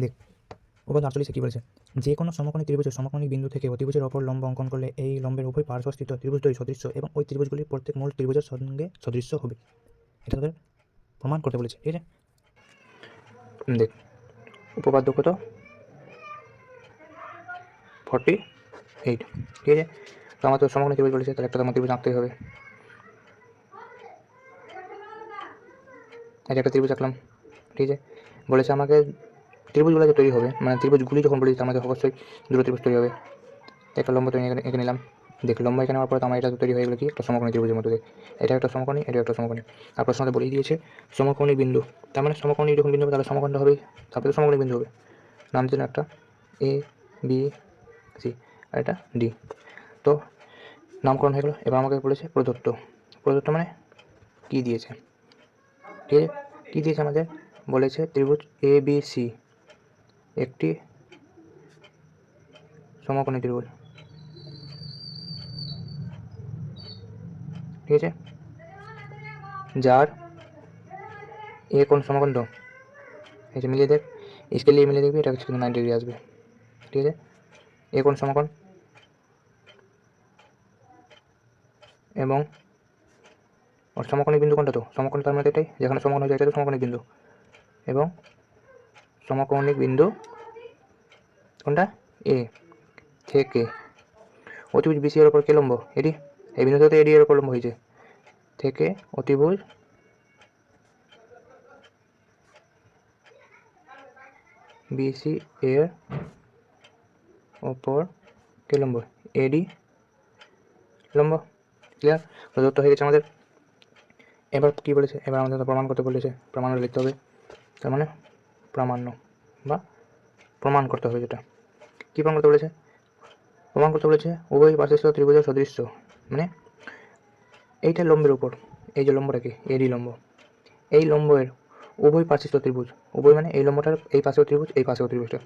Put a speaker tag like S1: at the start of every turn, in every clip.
S1: দেখ উপপাদ্য আটচল্লিশে কী বলেছে? যে কোনো সমকোণী ত্রিভুজের সমকোণী বিন্দু থেকে অতিভুজের অপর লম্ব অঙ্কন করলে এই লম্বের উভয় পার্শ্বস্থিত ত্রিভুজ ত্রিভুজদ্বয় সদৃশ্য এবং ওই ত্রিভুজগুলির প্রত্যেক মূল ত্রিভুজের সঙ্গে সদৃশ্য হবে। এটা তাদের প্রমাণ করতে বলেছে, ঠিক আছে? দেখ উপপাদ্য কত? ফর্টি এইট, ঠিক আছে? তো আমার তো সমকোণী ত্রিভুজ বলেছে, তাহলে একটা আমার ত্রিভুজ আঁকতেই হবে। একটা ত্রিভুজ আঁকলাম, ঠিক আছে? বলেছে আমাকে ত্রিভুজগুলো যে তৈরি হবে। মানে ত্রিভুজগুলি যখন বলেছি তার মধ্যে অবশ্যই দুটো ত্রিভুজ তৈরি হবে। একটা লম্বা তৈরি এখানে এঁকে নিলাম। দেখ, লম্বা এখানে হওয়ার পর আমার এটা তৈরি হয়ে গেলো কি? একটা সমকোণী ত্রিভুজের মধ্যে এটা একটা সমকোণী, এটা একটা সমকোণী। আর প্রশ্ন বলেই দিয়েছে, সমকোণী বিন্দু। তার মানে সমকোণী যখন বিন্দু হবে, তাহলে সমকোণটা হবে তারপরে তো সমকোণী বিন্দু হবে। নাম দিলাম একটা। এ বি সি আর এটা ডি তো নামকরণ হয়ে গেলো। এবার আমাকে বলেছে প্রদত্ত। প্রদত্ত মানে কী দিয়েছে? ঠিক আছে? কী দিয়েছে আমাদের? বলেছে ত্রিভুজ এ বি সি একটি সমকোণী ত্রিভুজ। ঠিক আছে? যার এ কোন সমকোণ তো এই যে মিলিয়ে দেখ স্কেল দিয়ে মিলিয়ে দেখবি, এটা কিন্তু নাইন ডিগ্রি আসবে। ঠিক আছে? এ কোন সমকোণ। এবং ওর সমকোণী বিন্দু কোনটা তো, সমকোণী তার মধ্যে এটাই, যেখানে সমকোণ হয়ে যায় তো সমকোণী বিন্দু। এবং সমকৌণিক বিন্দু। কোনটা? এ থেকে অতিভুজ বিসি এর ওপর কে লম্ব। এডি এই বিন্দুতে এডি এর ওপর লম্ব হয়েছে। থেকে অতিভুজ। বিসি এর ওপর কে লম্ব। এডি লম্ব। ক্লিয়ার প্রদত্ত হয়ে গেছে আমাদের। এবার কি বলেছে? এবার আমাদের প্রমাণ করতে বলেছে। প্রমাণ লিখতে হবে। তার মানে প্রামাণ্য বা প্রমাণ করতে হবে যেটা। কী প্রমাণ করতে বলেছে? প্রমাণ করতে বলেছে উভয় পার্শ্বস্থ ত্রিভুজের সদৃশ্য। মানে এইটা লম্বের উপর। এই যে লম্বটা কি এডি লম্ব। এই লম্বের উভয় পার্শ্বস্থ ত্রিভুজ, উভয় মানে এই লম্বটার এই পাশেও ত্রিভুজ, এই পাশেও ত্রিভুজটা।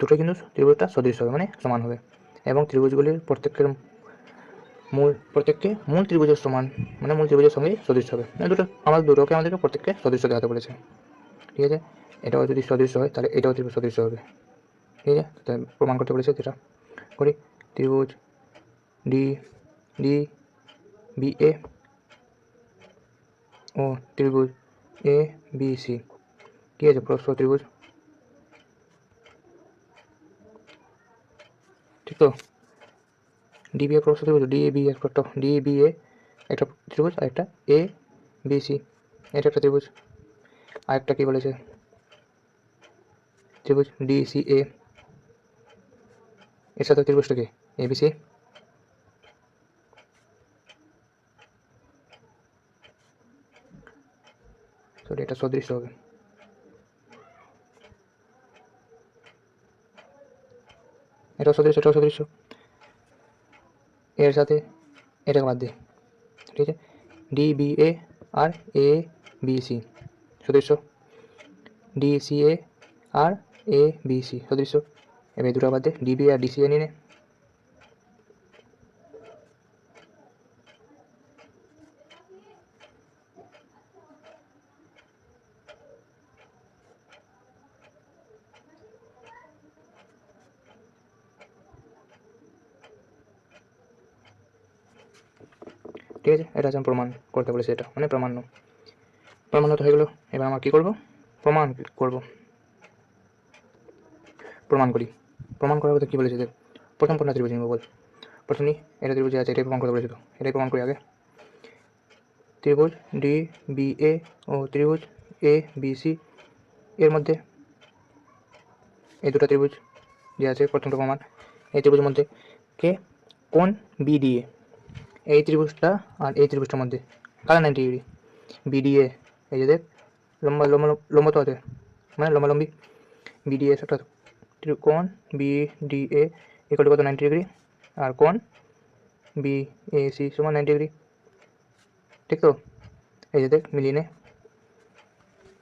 S1: দুটো কিন্তু ত্রিভুজটা সদৃশ্য হবে মানে সমান হবে। এবং ত্রিভুজগুলির প্রত্যেকের মূল, প্রত্যেককে মূল ত্রিভুজের সমান মানে মূল ত্রিভুজের সঙ্গেই সদৃশ্য হবে। মানে দুটো, আমাদের দুটোকে আমাদেরকে প্রত্যেককে সদৃশ্য দেখাতে বলেছে। ঠিক আছে? এটাও যদি সদৃশ্য হয়, তাহলে এটাও ত্রিভুজ সদৃশ্য হবে। ঠিক আছে? তাই প্রমাণ করতে বলেছে যেটা। করি। ত্রিভুজ ডি ডি বি এ ও ত্রিভুজ এ বি সি কী আছে? প্রস্থ ত্রিভুজ? ঠিক তো? ডি বি এ প্রস্থ ত্রিভুজ। ডি এ বি একটা ডি বি এ একটা ত্রিভুজ আর একটা এ বি সি এটা একটা ত্রিভুজ। আর একটা কী বলেছে? ত্রিভুজ ডি সি এ এর সাথে ত্রিভুজটা কি? এ বি সি সরি এটা সদৃশ্য হবে। এটাও সদৃশ্য এটাও সদৃশ্য এর সাথে এটাকে বাদ দিই। ঠিক আছে? ডি বি এ আর এ বি সি সদৃশ্য ডি এ আর এ বি সি সদৃশ্য। এবার দুটো বাদ ডিবি আর ডিসি নিয়ে নে। ঠিক আছে, এটা হচ্ছে প্রমাণ করতে বলেছি এটা মানে প্রমাণ্য প্রমাণ তো হয়ে গেলো, এবার আমার কী করব? প্রমাণ করব। প্রমাণ করি। প্রমাণ করার কথা কী বলেছে দেখ? প্রথম কোনটা ত্রিভুজ নিব বল। প্রথমেই এটা ত্রিভুজ আছে, এটাই প্রমাণ করতে বলেছে তো। এটাই প্রমাণ করি আগে। ত্রিভুজ ডি বি এ ও ত্রিভুজ এ বি সি এর মধ্যে এই দুটো ত্রিভুজ যে আছে, প্রথমটা প্রমাণ, এই ত্রিভুজের মধ্যে কে? কোন বি দিয়ে এই ত্রিভুজটা আর এই ত্রিভুজটার মধ্যে। কারা নাইনটি ডিগ্রি। বিডিএ এই যে দেখ, লম্বা লম্বা লম্বা তো আছে। মানে লম্বালম্বি। বিডিএ একটা কোণ বি, ডি, এ ইকুয়াল কত? নাইনটি ডিগ্রি আর কোণ বি, এ, সি, সমান নাইনটি ডিগ্রি ঠিক তো? এই যে দেখ, মিলিয়ে নে।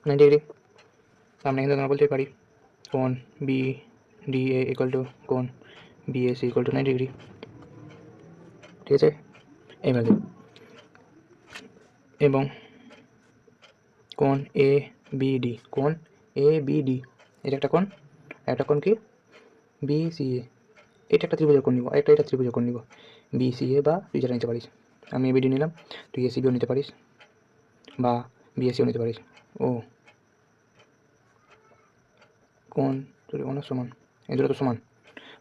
S1: নাইনটি ডিগ্রি সামনে কিন্তু আমরা বলতে পারি কোণ B, D, A equal to কোণ B, A, C equal to ninety degree ঠিক আছে? দেখ। এবং কোণ এ, বি, ডি, কোণ এ, বি, ডি, এটা একটা কোণ। একটা কোণ কি? বি সি এ এটা একটা ত্রিভুজের কোণ নিব, একটা, এটা ত্রিভুজের কোণ নিব। বি সি এ বা তুই যেটা নিতে পারিস। আমি এবিডি নিলাম, তুই এসিবিও নিতে পারিস বা বিএসসিও নিতে পারিস। ও। কোণ যদি অনেক সমান এদের তো সমান।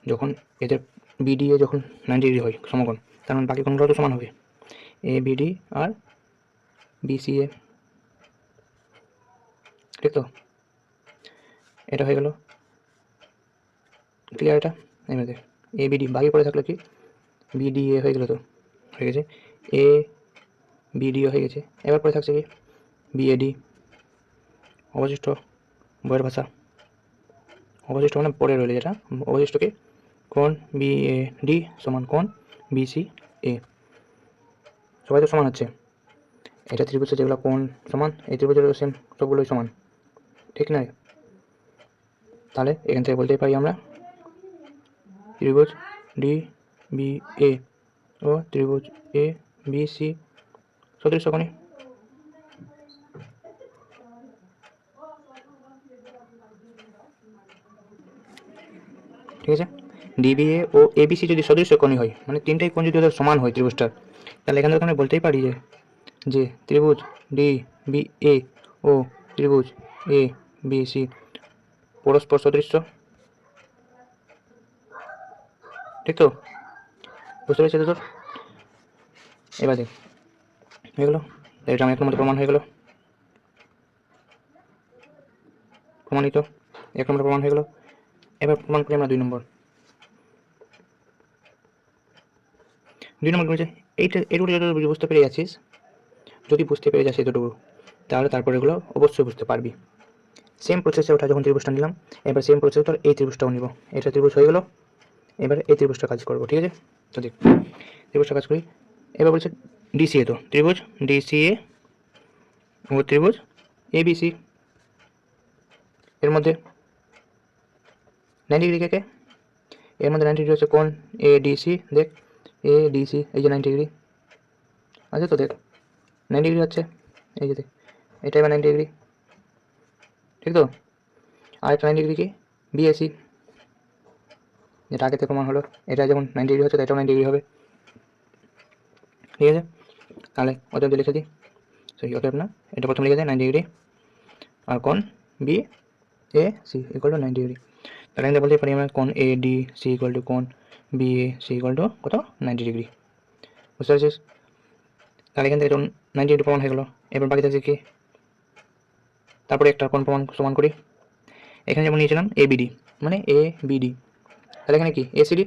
S1: যখন এদের বিডিএ যখন নাইনটি ডিগ্রি হয়, সমকোণ, তার মানে বাকি কোণগুলো তো সমান হবে। এ বিডি আর বিসিএ ঠিক তো? এটা হয়ে গেল। ক্লিয়ার এটা? দেখ এ বিডি বাকি পড়ে থাকল কি? বিডিএ হয়ে গেল তো। হয়ে গেছে। এ বিডিও হয়ে গেছে। এবার পরে থাকছে কি? বিএডি অবশিষ্ট বইয়ের ভাষা। অবশিষ্ট মানে পরে রইলে যেটা। অবশিষ্ট কি? কোন? বি এ ডি সমান কোন? বিসি এ সবাই তো সমান হচ্ছে। এটা ত্রিভুজের যেগুলো কোন সমান? এই ত্রিভুজের সেম সবগুলোই সমান। ঠিক নয় তাহলে এখান থেকে বলতেই পারি আমরা। ত্রিভুজ ডি বি এ ও ত্রিভুজ এ বি সি। সদৃশ কোণী ঠিক আছে? ডিবিএ ও এবিসি যদি সদৃশ্য কোণী হয় মানে তিনটাই কোণ যদি ওদের সমান হয় ত্রিভুজটার, তাহলে এখান থেকে আমরা বলতেই পারি যে যে ত্রিভুজ ডি বি এ ও ত্রিভুজ এ বি সি পরস্পর সদৃশ্য। ঠিক তো, বুঝতে পেরেছি তো তোর? এবার দেখ, হয়ে গেলো? এটা আমার এক মতো প্রমাণ হয়ে গেল? প্রমাণিত এক নম্বর প্রমাণ হয়ে গেল? এবার প্রমাণ করি আমরা দুই নম্বর। দুই নম্বর বলছে এইটা এটুকু যদি বুঝতে পেরে যাচ্ছিস, যদি বুঝতে পেরে যাচ্ছিস এতটুকু, তাহলে তারপরে এগুলো অবশ্যই বুঝতে পারবি। সেম প্রসেসে ওটা যখন ত্রিভুজটা নিলাম, এবার সেম প্রসেসে তোর এই ত্রিভুজটাও নিব। এটা ত্রিভুজ হয়ে গেল? এবার এই ত্রিভুজটা কাজ করব, ঠিক আছে? তো দেখ, ত্রিভুজটা কাজ করি। এবার বলছে ডিসিএ তো, ত্রিভুজ ডিসিএ ও ত্রিভুজ এবিসি এর মধ্যে নাইনটি ডিগ্রি কে এর মধ্যে নাইনটি ডিগ্রি হচ্ছে কোন? এ ডিসি দেখ এ ডিসি এই যে নাইনটি ডিগ্রি আছে তো, দেখ নাইনটি ডিগ্রি হচ্ছে, এই যে দেখ, এটা এবার নাইনটি ডিগ্রি ঠিক তো? আর একটা নাইনটি ডিগ্রি কি? বিএসি যেটা থেকে প্রমাণ হলো, এটা যেমন নাইনটি ডিগ্রি হচ্ছে তো এটাও নাইনটি ডিগ্রি হবে। ঠিক আছে? তাহলে অতএব লিখে দিই। সরি অতএব না, এটা প্রথমে লিখে দেয় নাইনটি ডিগ্রি আর কোন B A C equal to ninety degree তাহলে আমি বলতে পারি আমরা কোন A D C equal to কোন B A C equal to কত? নাইনটি ডিগ্রি বুঝতে পারছিস? তাহলে এখান থেকে নাইনটি ডিগ্রি প্রমাণ হয়ে গেলো। এবার বাকি থাকছে কি? তারপরে একটা কোন প্রমাণ, সমান করি। এখানে যেমন নিয়েছিলাম এ বিডি মানে এ বিডি তাহলে এখানে কি? এসিডি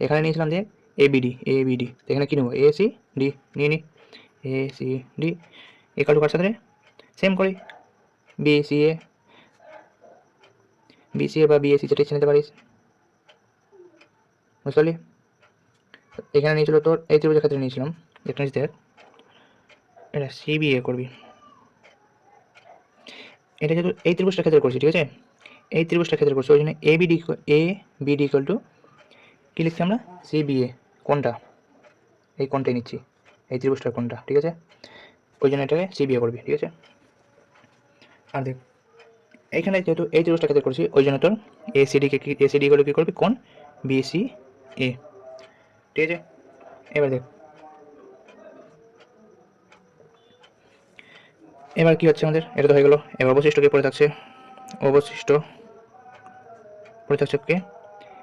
S1: এখানে নিয়েছিলাম যে এ বিডি এ বিডি এখানে কী নেব? এ সি ডি নিয়ে নিই এ সি ডি একাল টু কার সাথে সেম করি। বি সি এ বিসিএ বা বিএসসি যেটা ইচ্ছে নিতে পারিস। বুঝতে পারলি? এখানে নিয়েছিল তোর, এই ত্রিভুজের ক্ষেত্রে নিয়েছিলাম। নিচে দেখ এটা সিবিএ করবি। এটা যেহেতু এই ত্রিভুজটার ক্ষেত্রে করছি, ঠিক আছে? এই ত্রিভুজটার ক্ষেত্রে করছি, ওই জন্য A BD A BD equal to কী লিখছি আমরা? সিবিএ কোনটা? এই কোনটাই নিচ্ছি, এই ত্রিভুজটার কোনটা, ঠিক আছে? ওই জন্য এটাকে সিবিএ করবি, ঠিক আছে? আর দেখ এইখানে যেহেতু এই ত্রিভুজটা ক্ষেত্রে করছি, ওই জন্য তোর এসিডিকে কি এসিডি গুলো কী করবি? কোন? বিসি এ ঠিক আছে? এবার দেখ, এবার কি হচ্ছে আমাদের? এটা তো হয়ে গেলো, এবার অবশিষ্ট কে পড়ে থাকছে, অবশিষ্ট পড়ে থাকছে কে?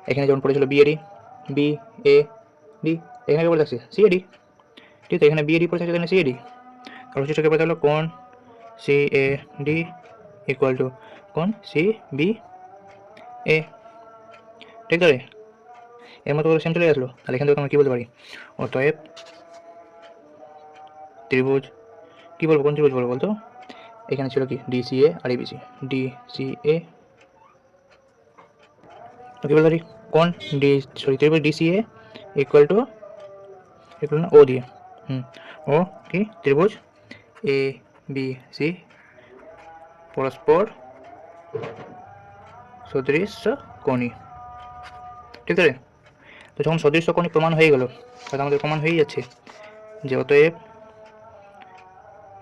S1: এখানে যেমন পড়েছিল বিএডি বি এ ডি এখানে কে পড়ে থাকছে সিএডি ঠিক আছে, এখানে বিএডি পড়ে থাকছে এখানে সিএডি অবশিষ্ট কে পড়ে থাকল কোন C A D equal to কোন সি বি এ ঠিক আছে? এর মতো করে সেম চলে আসলো। তাহলে এখান থেকে আমরা কী বলতে পারি? অতএব ত্রিভুজ, কী বলব, কোন ত্রিভুজ বলব বলতো? এখানে ছিল কি? ডিসিএ আর এবিসি ডিসিএ পারি কোন ডি সরি ত্রিভুজ ডিসিএ ইকুয়াল টু ইকুয়াল না ও দিয়ে। হুম ও কি ত্রিভুজ এ বি সি পরস্পর সদৃশ্য কোণী। ঠিক আছে? তো যখন সদৃশ্য কোণী প্রমাণ হয়ে গেল, তাহলে আমাদের প্রমাণ হয়েই যাচ্ছে যে অতএব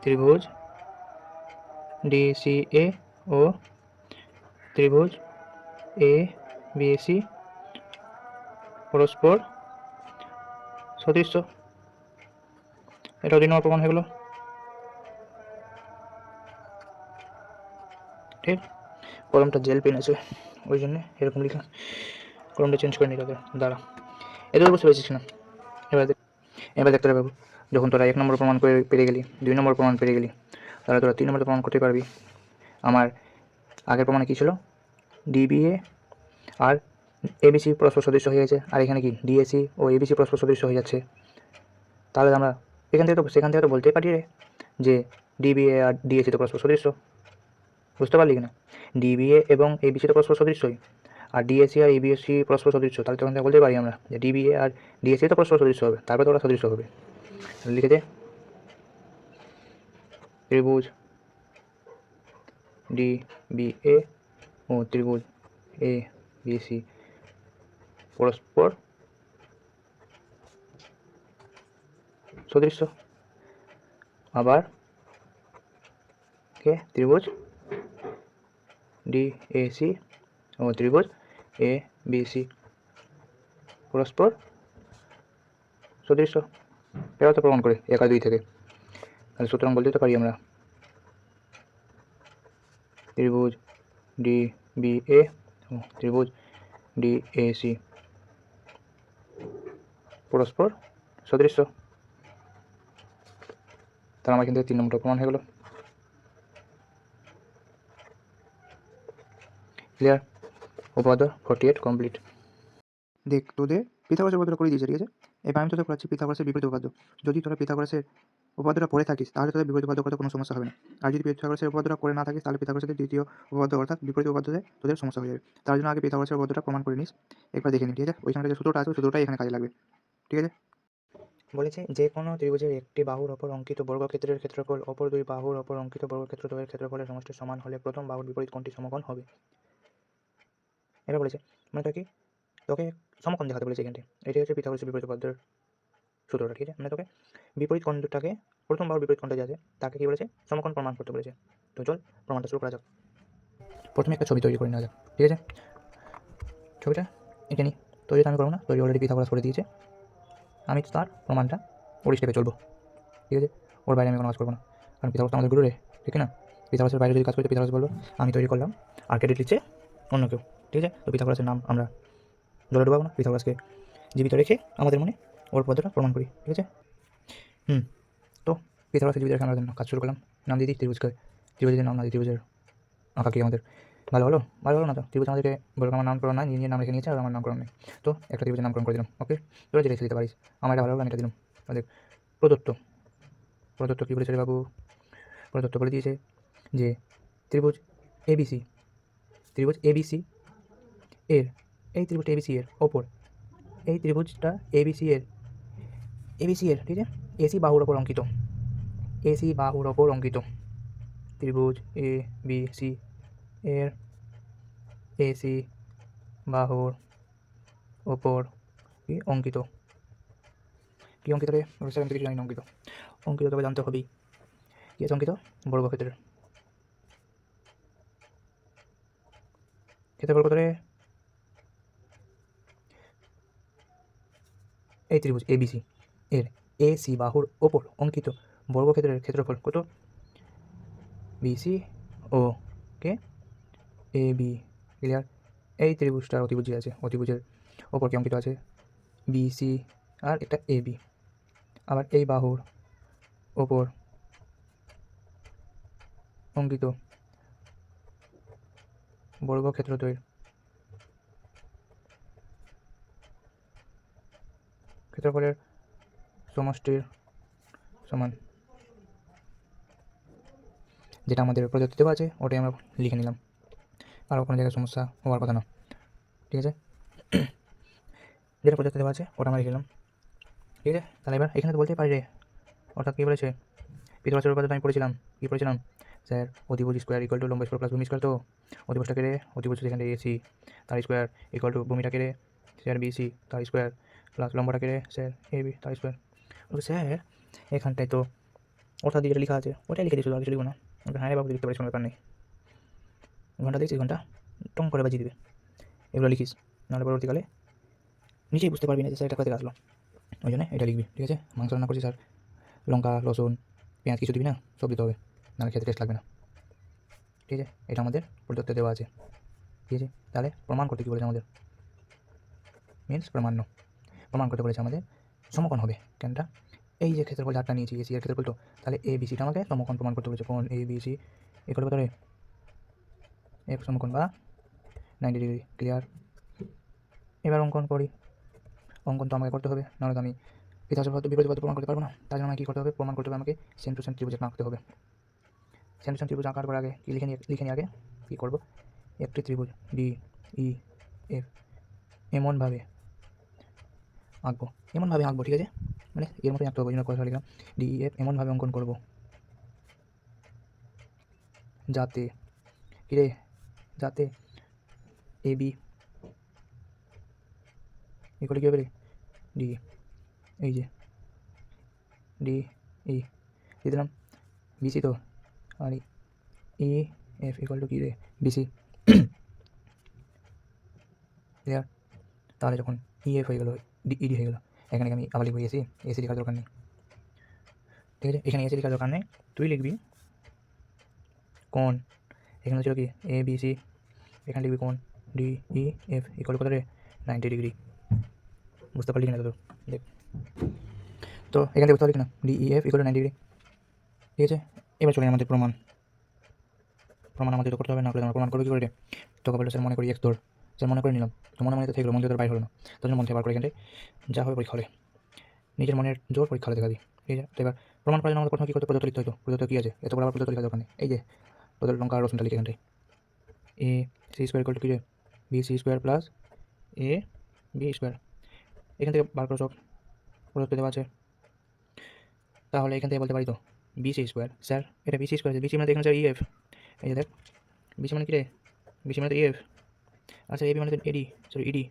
S1: ত্রিভুজ ডিসিএ ও ত্রিভুজ এ বিএসি, পরস্পর সদৃশ্য এটা দুই নম্বর প্রমাণ হয়ে গেলো। ঠিক। কলমটা জেল পেন আছে, ওই জন্য এরকম লিখা কলমটা চেঞ্জ করে নিতে দাঁড়া। এদের বুঝতে পেরেছিস না? এবার এবার দেখতে পাবো যখন তোরা এক নম্বর প্রমাণ করে পেরে গেলি, দুই নম্বর প্রমাণ পেরে গেলি, তাহলে তোরা তিন নম্বর প্রমাণ করতে পারবি। আমার আগের প্রমাণে কী ছিল? ডিবিএ আর এবিসি পরস্পর সদস্য হয়ে গেছে। আর এখানে কি? ডিএসি ও এবিসি পরস্পর সদস্য হয়ে যাচ্ছে। তাহলে আমরা এখান থেকে তো, সেখান থেকে তো বলতেই পারি রে যে ডিবিএ আর ডিএসি তো পরস্পর সদৃশ্য। বুঝতে পারলি কি না ডিবিএ এবং এবিসি তো পরস্পর সদৃশ্যই। আর ডিএসসি আর এবিএসসি পরস্পর সদৃশ্য, তাহলে তখন বলতে পারি আমরা যে ডিবিএ আর ডিএসসি তো পরস্পর সদৃশ্য হবে, তারপরে তো ওরা সদৃশ্য হবে। লিখে দে। ত্রিভুজ ডি বি এ ও ত্রিভুজ এ বি সি পরস্পর সদৃশ্য। আবার কে? ত্রিভুজ। ডি এ সি ও ত্রিভুজ। এ বি সি পরস্পর সদৃশ্য। এরা তো প্রমাণ করে একা দুই থেকে। তাহলে সুতরাং বলতে তো পারি আমরা। ত্রিভুজ ডি বি এ ত্রিভুজ ডি এ সি পরস্পর সদৃশ্য। তাহলে আমার কিন্তু তিন নম্বরটা প্রমাণ হয়ে গেল। ক্লিয়ার উপপাদ্য ফোর্টি এইট কমপ্লিট
S2: দেখ, তোদের পিথাগোরাসের উপপাদ্যটা করে দিয়েছে, ঠিক আছে? এবার আমি তোদের করাচ্ছি পিথাগোরাসের বিপরীত উপপাদ্য। যদি তোরা পিথাগোরাসের উপপাদ্যটা পড়ে থাকিস, তাহলে তাদের বিপরীত উপপাদ্য করতে কোনো সমস্যা হবে না। আর যদি পিথাগোরাসের উপপাদ্যটা করে না থাকিস, তাহলে পিথাগোরাসের দ্বিতীয় উপপাদ্য, অর্থাৎ বিপরীত উপপাদ্যতে তোদের সমস্যা হয়ে যাবে। তার জন্য আগে পিথাগোরাসের উপপাদ্যটা প্রমাণ করে নিস, একবার দেখে নিই ঠিক আছে? ওইখানে যে সূত্রটা আছে সূত্রটাই এখানে কাজে লাগবে, ঠিক আছে?
S1: বলেছে, যে কোনো ত্রিভুজের একটি বাহুর ওপর অঙ্কিত বর্গক্ষেত্রের ক্ষেত্রফল, অপর দুই বাহুর ওপর অঙ্কিত বর্গক্ষেত্রদ্বয়ের ক্ষেত্রফলের সমষ্টি সমান হলে প্রথম বাহুর বিপরীত কোণটি সমকোণ হবে? এটা বলেছে মানে তোকে তোকে সমকোণ দেখাতে বলেছে এখানটা এটাই হচ্ছে পিথাগোরাসের বিপরীত পদ্ধতির সূত্রটা ঠিক আছে? মানে তোকে বিপরীত কোণ দুটাকে প্রথম বাহুর বিপরীত কোণটা যে আছে তাকে কি বলেছে? সমকোণ প্রমাণ করতে বলেছে। তো চল, প্রমাণটা শুরু করা যাক। প্রথমে একটা ছবি তৈরি করে নেওয়া যাক, ঠিক আছে? ছবিটা এঁকে নিই তৈরি আমি করব না, তৈরি অলরেডি পিথাগোরাস করে দিয়েছে। আমি তো তার প্রমাণটা ওর স্টেপে চলবো, ঠিক আছে? ওর বাইরে আমি কোনো কাজ করব না। কারণ পিথাগোরাস আমাদের গুরু রে ঠিক না? পিথাগোরাসের বাইরে যদি কাজ করতে পিথাগোরাস বলব, আমি তৈরি করলাম আর ক্রেডিট লিখছে অন্য কেউ। ঠিক আছে? তো পিথাগোরাসের নাম আমরা জলে ডুবাবো না। পিথাগোরাসকে জীবিত রেখে আমাদের মনে ওর পদটা প্রমাণ করি, ঠিক আছে? হুম, তো পিথাগোরাসের জীবিত রেখে আমরা কাজ শুরু করলাম। নাম দিয়ে দিই ত্রিভুজকে। ত্রিভুজের নাম না ত্রিভুজের আঁকা কি আমাদের। ভালো হলো? ভালো হলো না তো? ত্রিভুজ আমাদেরকে বলব আমার নামকরণ নাই, নিজের নাম রেখে নিয়েছে আর আমার নামকরণ নেই। তো একটা ত্রিভুজের নামকরণ করে দিলাম ওকে তোরা যেটা দিতে পারিস। আমার এটা ভালো হলো, আমি এটা দিলাম। তাদের প্রদত্ত প্রদত্ত কী বলেছে বাবু? প্রদত্ত বলে দিয়েছে যে ত্রিভুজ এবিসি ত্রিভুজ এবিসি এর, এই ত্রিভুজটা এবিসি এর ওপর, এই ত্রিভুজটা এবিসি এর এবিসি এর ঠিক আছে এসি বাহুর ওপর অঙ্কিত এসি বাহুর ওপর অঙ্কিত ত্রিভুজ এ বি সি এর এসি বাহুর ওপর কি অঙ্কিত কী অঙ্কিত রে অবশ্যই আমি তো কিছু জানি না অঙ্কিত অঙ্কিত তবে জানতে হবেই কী আছে অঙ্কিত বর্গক্ষেত্রের ক্ষেত্রফল কত রে এই ত্রিভুজ এবিসি এর এ, সি, বাহুর ওপর অঙ্কিত বর্গক্ষেত্রের ক্ষেত্রফল কত? বিসি ও কে এ বি ক্লিয়ার এই ত্রিভুজটার অতিভুজ আছে, অতিভুজের ওপর কি অঙ্কিত আছে? বিসি আর এটা এ বি আবার এই বাহুর ওপর অঙ্কিত বর্গক্ষেত্র দ্বয়ের ক্ষেত্রফলের সমষ্টির সমান, যেটা আমাদের প্রদত্ত দেওয়া আছে, ওটাই আমরা লিখে নিলাম। আর কোনো জায়গায় সমস্যা হওয়ার কথা না। ঠিক আছে? যেটা প্রদত্ত দেওয়া আছে, ওটা আমরা লিখে নিলাম। ঠিক আছে? তাহলে এবার এখানে তো বলতেই পারি রে। অর্থাৎ কী বলেছে? পিতরাচের কথা আমি পড়েছিলাম। কী পড়েছিলাম? স্যার অতিভুজ স্কোয়ার ইকুয়াল টু লম্বা স্কোয়ার প্লাস ভূমি স্কোয়ার তো? অতিভুজটা কেড়ে অতিভুজ যেখানে এসি তার স্কোয়ার ইকুয়াল টু ভূমিটা কেড়ে স্যার বিসি তার স্কোয়ার প্লাস লম্বাটা কেড়ে স্যার এ বি তার স্কোয়ার স্যার এখানটায় তো অর্থাৎ যেটা লেখা আছে, ওটাই লিখে দিয়েছিল, আর কিছু লিখব না। হ্যাঁ বাবু লিখতে পারিস, কোনো ব্যাপার নেই। ঘণ্টা দেখছি ঘণ্টা? টং করে বাজিয়ে দিবে। এগুলো লিখিস, নাহলে পরবর্তীকালে নিজেই বুঝতে পারবি না যে স্যার এটা কোথা থেকে আসলো। ওই জন্য এটা লিখবি, ঠিক আছে? মাংস রান্না করছিস আর? লঙ্কা, রসুন, পেঁয়াজ কিছু দিবি না? সব দিতে হবে, নাহলে খেতে টেস্ট লাগবে না। ঠিক আছে? এটা আমাদের প্রদত্ত দেওয়া আছে। ঠিক আছে? তাহলে প্রমাণ করতে কী বলেছে আমাদের? মিনস প্রমাণ্য প্রমাণ করতে বলেছে আমাদের সমকোণ হবে কেনটা এই যে ক্ষেত্রফল চারটা নিয়েছি এসি এর ক্ষেত্রফল তো, তাহলে এ বিসিটা আমাকে সমকোণ প্রমাণ করতে বলেছে। কোন এ বিসি এ করবে তাহলে? এক সমকোণ বা নাইনটি ডিগ্রি ক্লিয়ার এবার অঙ্কন করি। অঙ্কন তো আমাকে করতে হবে, নাহলে তো আমি হয়তো বিপরীত প্রমাণ করতে পারব না। তার জন্য আমাকে কী করতে হবে? প্রমাণ করতে হবে আমাকে সেন টু ত্রিভুজ আঁকতে হবে। সেন টু সেন ত্রিভুজ আঁকার আগে কী লিখে নিয়ে লিখে নিয়ে আগে কী করব? একটি ত্রিভুজ ডি ই এফ এমনভাবে আঁকবো, এমনভাবে আঁকবো, ঠিক আছে? মানে এর মতোই আঁকতে হবে জন্য কথা লিখলাম ডি এফ এমনভাবে অঙ্কন করব। যাতে কিরে যাতে এ বি এ করে কী হবে ডি এই যে ডি ই দিয়ে দিলাম। বিসি তো, আর ই এফ ইকুয়াল টু কী রে? বিসি তাহলে যখন ই এফ হয়ে গেলো ইডি হয়ে গেলো। এখানে আমি আবার লিখব এসি এসি লেখার দরকার নেই। ঠিক আছে? এখানে এসি লেখার দরকার নেই। তুই লিখবি কোন? এখানে ছিল কি? এ বি সি এখানে লিখবি কোন? ডি ই এফ ইকুয়াল কত রে? নাইনটি ডিগ্রি বুঝতে পারলি কিনা তো দেখ। তো এখান বুঝতে পারলি কিনা? D E F equal ninety degree ঠিক আছে? এবার চলে আমাদের প্রমাণ। প্রমাণ আমাদের করতে হবে, না করলে আমরা প্রমাণ করব কী করে রে? তোকে স্যার মনে করি এক তোর। স্যার মনে করে নিলাম, তো মনে মনে তো থাকল মন থেকে তোর বাইর হলো না। তোর জন্য মন থেকে বার করে এখানটায়। যা হবে পরীক্ষা হলে। নিজের মনের জোর পরীক্ষা হলে দেখাবি ঠিক আছে এবার প্রমাণ করার জন্য আমাদের প্রথমে কী করতে প্রদত্ত হতো প্রদত্ত কী আছে? এত বড় আবার প্রদত্ত এই যে, প্রদত্ত লঙ্কা আর রসুনটা লিখে এখানটায়। A, C square equal to key B, C square plus A, B square. এখান থেকে বার করে সব। প্রদত্ত দেওয়া আছে। তাহলে এখান থেকে বলতে পারি তো বিসি স্কোয়ার। স্যার, এটা বিসি স্কোয়ার আছে। বিসি মানে এখানে স্যার ইএফ এই যে দেখ বিসি মানে কী রে? বিসি মানে তো ইএফ আচ্ছা এবি মানে এডি সরি ইডি।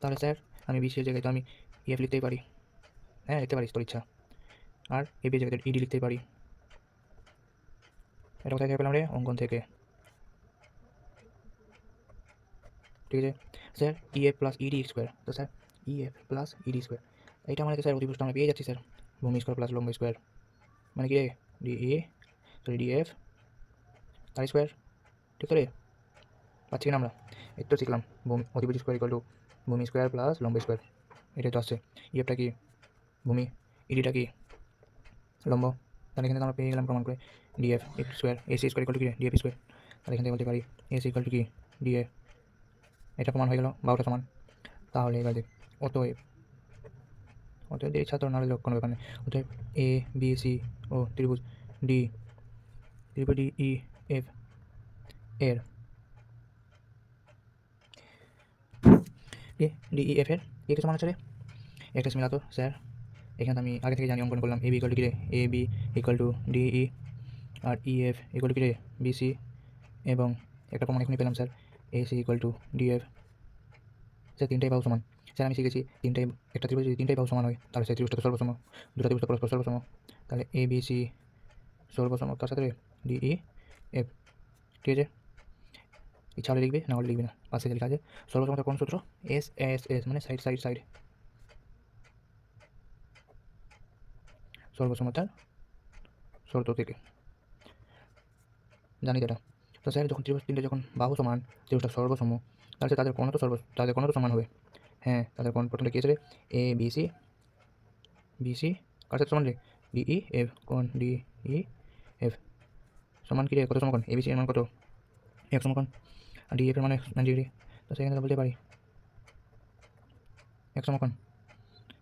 S1: তাহলে স্যার, আমি বিসি এর জায়গায় তো আমি ইএফ লিখতেই পারি। হ্যাঁ লিখতে পারিস, তোর ইচ্ছা। আর এবি জায়গায় ইডি লিখতেই পারি। এটা কোথায় থেকে পেলাম রে? অঙ্কন থেকে। ঠিক আছে। Sir, EF plus ED square. তো sir, EF plus ED square. এইটা মানে স্যার অতিপুষ্ট আমরা পেয়ে যাচ্ছি, স্যার। ভূমি স্কোয়ার প্লাস লম্ব স্কোয়ার। মানে কি রে? D A sorry D F. তার স্কোয়ার। ঠিক তো রে? পাচ্ছি কিনা আমরা। এই তো শিখলাম। ভূমি স্কোয়ার ইকুয়াল টু ভূমি স্কোয়ার প্লাস লম্ব স্কোয়ার এটাই তো আসছে। ইএফটা কি? ভূমি। ইডিটা কি? লম্ব। তাহলে এখানে থেকে আমরা পেয়ে গেলাম প্রমাণ করে DF F square AC square equal to কি ডিএফ স্কোয়ার তাহলে এখান থেকে বলতে পারি এসি ইকুয়াল টু কি? ডিএফ এটা প্রমাণ হয়ে গেল। বারোটা সমান। তাহলে এবার দেখ। অতএব অতএব এই ছাত্র না হলে কোনো ব্যাপার নেই। অতএব এ বি সি ও ত্রিভুজ ডি ত্রিভুজ ডি ই এফ এর এ, ডি, ই, এফ, এর। কি কিছু সমান আছে রে একটা মিলাতো স্যার এখানে আমি আগে থেকে জানি, অঙ্কন করলাম। এ বি ইকুয়াল টু কি A B equal to D E R E F equal to কি বি সি এবং একটা প্রমাণ এখনই পেলাম sir A C equal to D F sir তিনটাই বাহু সমান। স্যার আমি শিখেছি, তিনটাই, একটা ত্রিভুজ যদি তিনটাই বাহু সমান হয়, তাহলে সেই ত্রিভুজটা তো সর্বসম। দুটো ত্রিভুজটা পরস্পর সর্বসম। তাহলে এ বি সি সর্বসম। কার সাথে ডি ই এফ ঠিক আছে? ইচ্ছা হলে লিখবে, না হলে লিখবে না পাশে লেখা আছে সর্বসমতার কোন সূত্র? এস এস এস মানে সাইড সাইড সাইড সর্বসমতার শর্ত থেকে। জানি এটা তো স্যার, যখন ত্রিভুজ তিনটে যখন বাহু সমান, ত্রিভুজটা সর্বসম, তাহলে তাদের কোনো তো সর্ব তাদের কোনো তো সমান হবে। হ্যাঁ তাদের কোন প্রথমে কী আছে A B C B C কার সাথে সমান রে? ই এফ কোন ডি ই এফ সমান কী রে? কত এ বি এর মান কত? এক সমান আর ডি এফ এর মানে ডিগ্রি তো সেখানে বলতে পারি এক সমান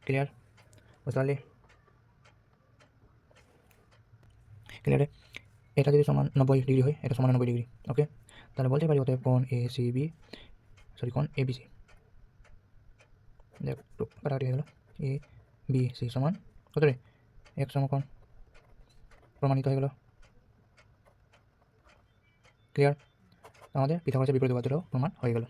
S1: ক্লিয়ার বুঝতে পারলি ক্লিয়ারে এটা যদি সমান নব্বই ডিগ্রি হয়, এটা সমান নব্বই ডিগ্রি ওকে তাহলে বলতে পারি অতএব কোন এ সি বি সরি কোন এ বি সি দেখ কাটাকাটি হয়ে গেল। এ বি সি সমান কত রে? এক সমকোণ প্রমাণিত হয়ে গেল। ক্লিয়ার আমাদের পিথাগোরাসের বিপরীত বাদ্যটাও প্রমাণ হয়ে গেল।